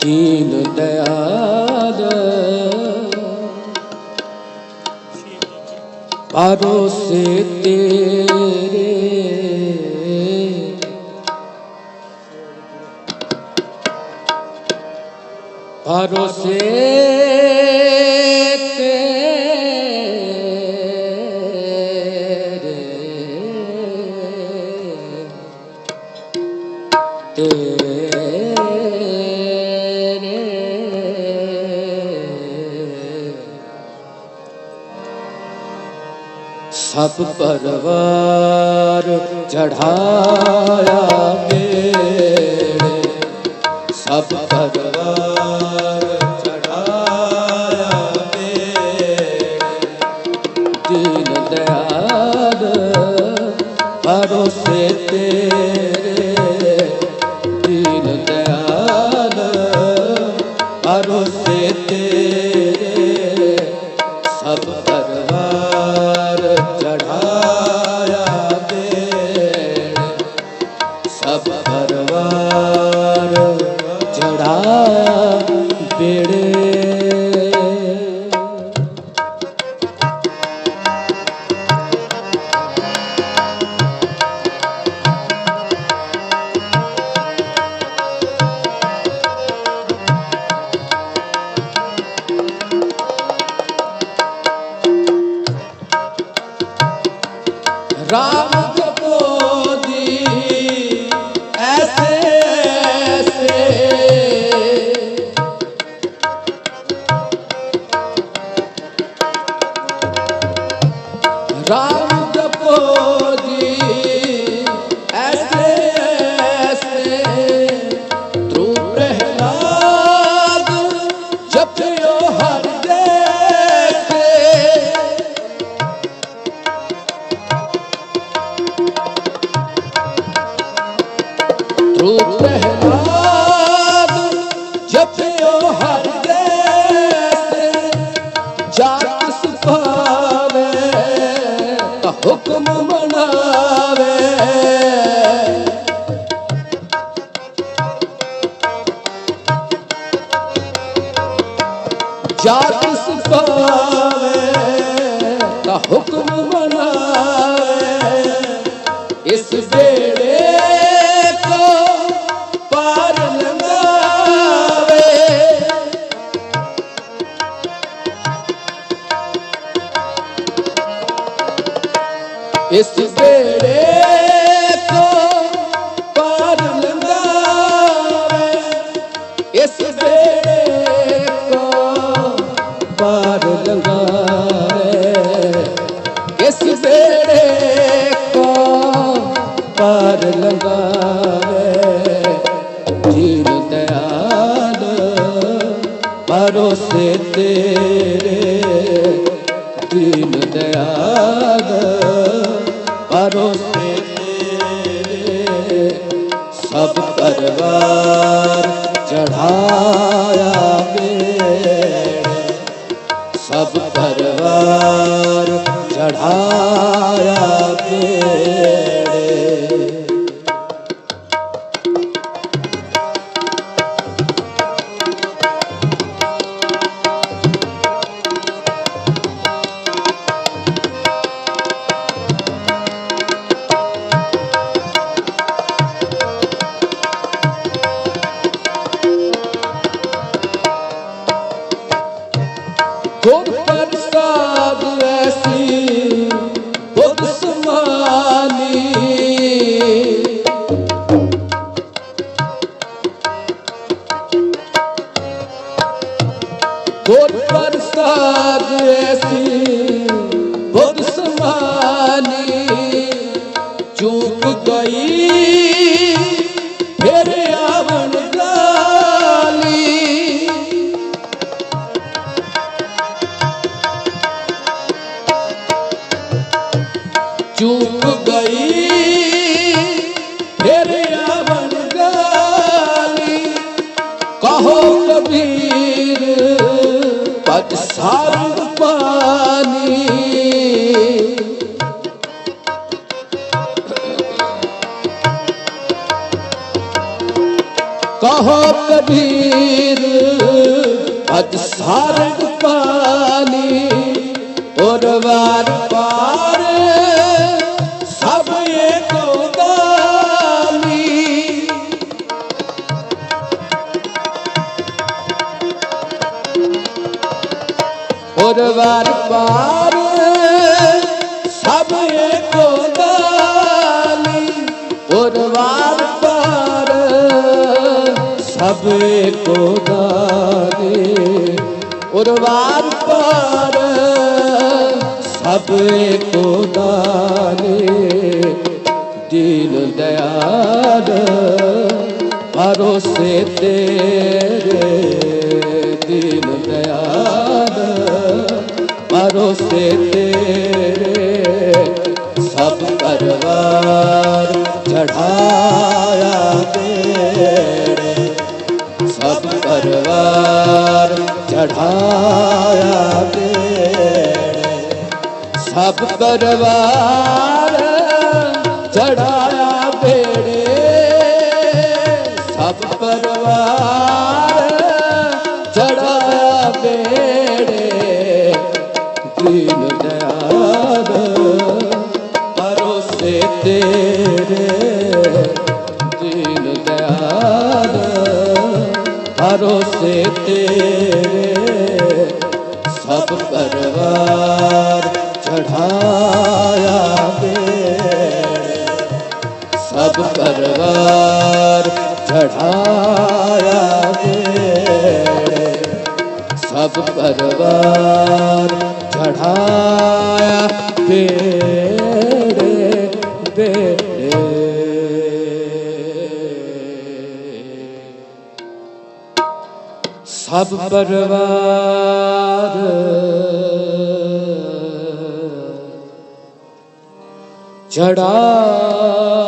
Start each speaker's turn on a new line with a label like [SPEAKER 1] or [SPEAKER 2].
[SPEAKER 1] ਦੀਨ ਦਇਆਲ। ਭਰੋਸੇ ਤੇਰੇ। ਭਰੋਸੇ ਤੇਰੇ। ਤੇਰੇ ਸਭ ਪਰਵਾਰ ਚੜਾਇਆ ਮੇਰੇ। ਸਭ ਪਰਵਾਰ ਚੜਾਇਆ ਮੇਰੇ। ਦੀਨ ਦਇਆਲ ਭਰੋਸੇ ਤੇਰੇ। ਦੀਨ ਦਇਆਲ ਭਰੋਸੇ ਤੇਰੇ। ਸਭ ਪਰਵਾਰ ਰਾਮ যার ਪਾਰ ਲੰਘਾਵੇ। ਜੀਨ ਦਇਆਲ ਭਰੋਸੇ ਤੇਰੇ। ਦੀਨ ਦਇਆਲ ਭਰੋਸੇ ਤੇਰੇ। ਸਭ ਪਰਵਾਰ ਚੜਾਇਆ ਮੇਰੇ। ਸਭ ਪਰਵਾਰ ਚੜਾਇਆ ਚੁੱਪ ਗਈ ਫਿਰ ਆਵਣ ਗਾਲੀ। ਚੂਕ ਗਈ ਫਿਰ ਆਵਣ ਗਾਲੀ। ਕਹੋ ਕਬੀਰ ਪਦ ਸਾਰੰਗ ਕਹੋ ਕਬੀਰ ਅਜ ਸਾਰੰਗ ਪਾਣੀ ਔਰ ਵਾਰ ਪਾਰ ਸਭ ਏਕੋ ਦਾਨੀ ਔਰ ਵਾਰ ਪਾਰ ਸਭ ਕੋ ਦਾਨੀ ਔਰ ਪਾਰ, ਸਭ ਏਕੋ ਦਾਨੀ ਦੀਨ ਦਇਆਲ, ਭਰੋਸੇ ਤੇਰੇ ਦੀਨ ਦਇਆਲ, ਭਰੋਸੇ ਤੇਰੇ, ਸਭ ਪਰਵਾਰ ਚੜਾਇਆ ਤੇਰੇ। ਪਰਵਾਰ ਚੜਾਇਆ ਤੇਰੇ। ਸਭ ਪਰਵਾਰ ਚੜਾਇਆ ਬੇੜੇ ਸਭ ਪਰਵਾਰ ਚੜਾਇਆ ਬੇੜੇ ਦੀਨ ਦਇਆਲ ਭਰੋਸੇ ਤੇਰੇ। ਦੀਨ ਦਇਆਲ ਭਰੋਸੇ ਤੇਰੇ ਸਭ ਪਰਵਾਰ ਚੜਾਇਆ ਬੇੜੇ ਸਭ ਪਰਵਾਰ ਚੜਾਇਆ ਬੇੜੇ ਸਭ ਪਰਵਾਰ ਚੜਾਇਆ ਬੇੜੇ ਸਭ ਪਰਵਾਰ ਚੜਾ